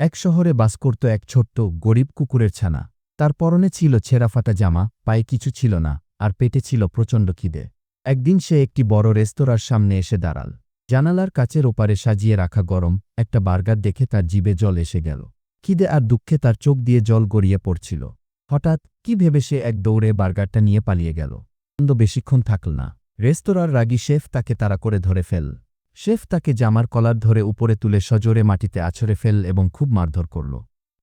এক শহরে বাস করত এক ছোট্ট, গরিব কুকুরের ছানা। তার পরনে ছিল ছেঁড়াফাটা জামা, পায়ে কিছু ছিল না, আর পেটে ছিল প্রচণ্ড খিদে। একদিন সে একটি বড় রেস্তোরাঁর সামনে এসে দাঁড়াল। জানালার কাচের ওপারে সাজিয়ে রাখা গরম, একটা বার্গার দেখে তার জিবে জল এসে গেল। খিদে আর দুঃখে তার চোখ দিয়ে জল গড়িয়ে পড়ছিল। হঠাৎ, কি ভেবে সে এক দৌড়ে বার্গারটা নিয়ে পালিয়ে গেল? আনন্দ বেশিক্ষণ থাকল না। রেস্তোরাঁর রাগী শেফ তাকে তাড়া করে ধরে ফেল শেফ তাকে জামার কলার ধরে উপরে তুলে সজোরে মাটিতে আছড়ে ফেল এবং খুব মারধর করল।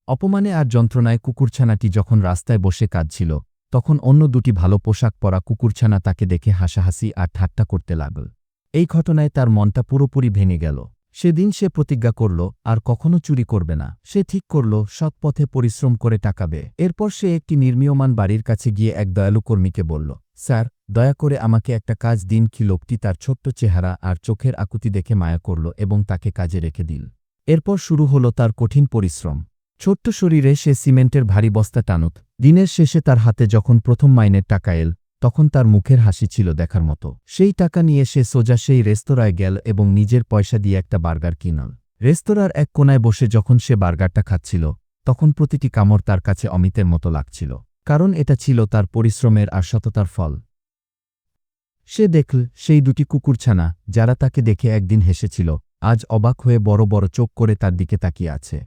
অপমানে আর যন্ত্রণায় কুকুরছানাটি যখন রাস্তায় বসে কাঁদছিল, তখন অন্য দুটি ভালো পোশাক পরা কুকুরছানা তাকে দেখে হাসাহাসি আর ঠাট্টা করতে লাগল। এই ঘটনায় তার মনটা পুরোপুরি ভেঙে গেল। সেদিন সে প্রতিজ্ঞা করল, আর কখনো চুরি করবে না। সে ঠিক করল, সৎ পথে পরিশ্রম করে টাকাবে এরপর সে একটি নির্মীয়মান বাড়ির কাছে গিয়ে এক দয়ালু কর্মীকে বলল, স্যার, দয়া করে আমাকে একটা কাজ দিন কি লোকটি তার ছোট্ট চেহারা আর চোখের আকুতি দেখে মায়া করল এবং তাকে কাজে রেখে দিল। এরপর শুরু হল তার কঠিন পরিশ্রম। ছোট্ট শরীরে সে সিমেন্টের ভারী বস্তা টানুত। দিনের শেষে তার হাতে যখন প্রথম মাইনের টাকা এল তখন তার মুখের হাসি ছিল দেখার মতো। সেই টাকা নিয়ে সে সোজা সেই রেস্তোরাঁয় গেল এবং নিজের পয়সা দিয়ে একটা বার্গার কিনল। রেস্তোরাঁর এক কোনায় বসে যখন সে বার্গারটা খাচ্ছিল, তখন প্রতিটি কামড় তার কাছে অমিতের মতো লাগছিল। কারণ এটা ছিল তার পরিশ্রমের আর সততার ফল। সে দেখল, সেই দুটি কুকুরছানা, যারা তাকে দেখে একদিন হেসেছিল, আজ অবাক হয়ে বড় বড় চোখ করে তার দিকে তাকিয়ে আছে।